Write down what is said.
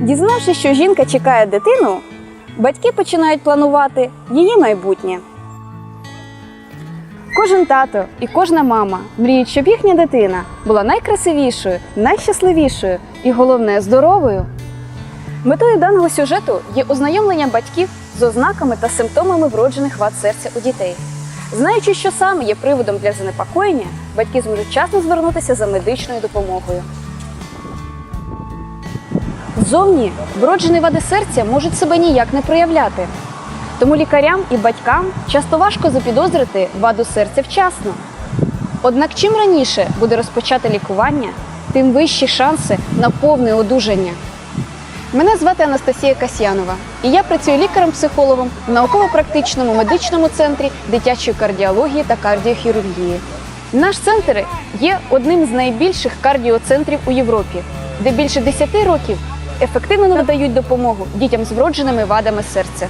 Дізнавшись, що жінка чекає дитину, батьки починають планувати її майбутнє. Кожен тато і кожна мама мріють, щоб їхня дитина була найкрасивішою, найщасливішою і головне здоровою. Метою даного сюжету є ознайомлення батьків з ознаками та симптомами вроджених вад серця у дітей. Знаючи, що саме є приводом для занепокоєння, батьки зможуть вчасно звернутися за медичною допомогою. Зовні вроджені вади серця можуть себе ніяк не проявляти. Тому лікарям і батькам часто важко запідозрити ваду серця вчасно. Однак чим раніше буде розпочати лікування, тим вищі шанси на повне одужання. Мене звати Анастасія Касьянова, і я працюю лікарем-психологом в науково-практичному медичному центрі дитячої кардіології та кардіохірургії. Наш центр є одним з найбільших кардіоцентрів у Європі, де більше 10 років ефективно надають допомогу дітям з вродженими вадами серця.